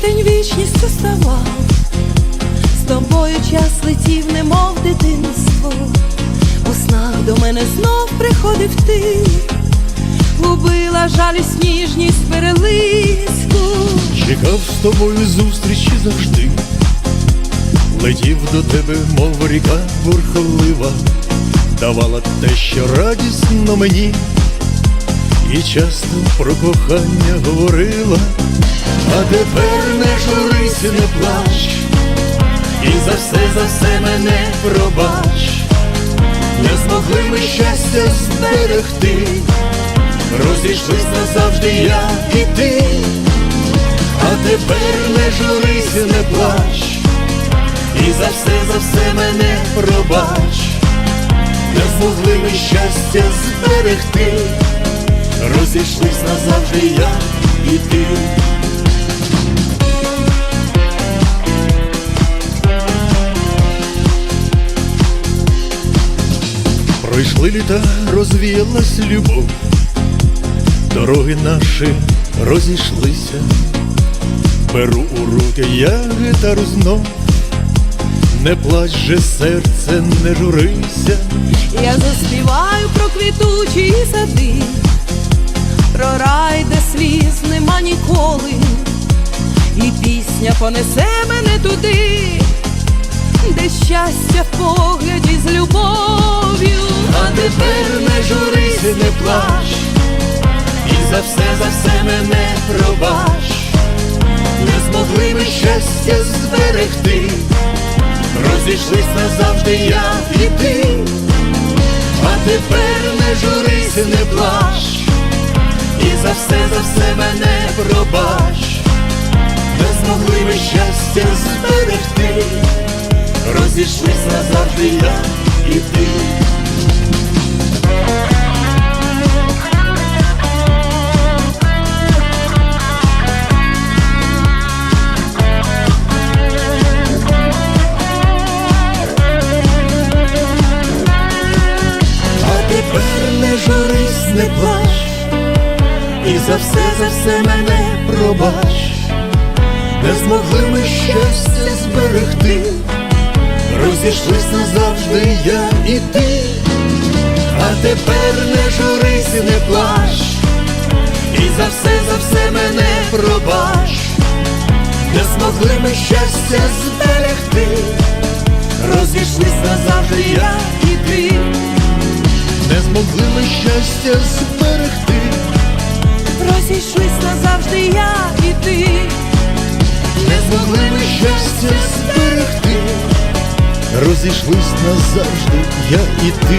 Тиждень вічністю ставав, з тобою час летів, немов дитинство, у снах до мене знов приходив ти, губила жалість ніжність перелиску. Чекав з тобою зустрічі завжди, летів до тебе, мов ріка бурхлива, давала те, що радісно мені, і часто про кохання говорила, а тепер не журись, не плач, і за все, за все мене пробач, не змогли ми щастя зберегти, розійшлись назавжди я і ти. А тепер не журись, не плач, і за все, за все мене пробач, не змогли ми щастя зберегти, розійшлись назавжди я і ти. Пройшли літа, розвіялась любов, дороги наші розійшлися. Беру у руки я гітару знов, не плач же серце, не журися, Я заспіваю про квітучі сади, ніколи, і пісня понесе мене туди, де щастя в погляді з любов'ю. а тепер не журись, і не плач, і за все, за все мене пробач, не змогли ми щастя зберегти, розійшлись назавжди я і ти, а тепер все, все мене пробач, не змогли ми щастя зберегти, розійшлись назавжди я і ти. І за все, за все мене пробач, не змогли ми щастя зберегти, розійшлись назавжди я і ти, а тепер не журись, не плач, і за все, за все мене пробач, не змогли ми щастя зберегти, розійшлись назавжди я і ти. Не змогли ми щастя зберегти, Назавжди я і ти, не змогли ми щастя зберегти, розійшлись назавжди я і ти.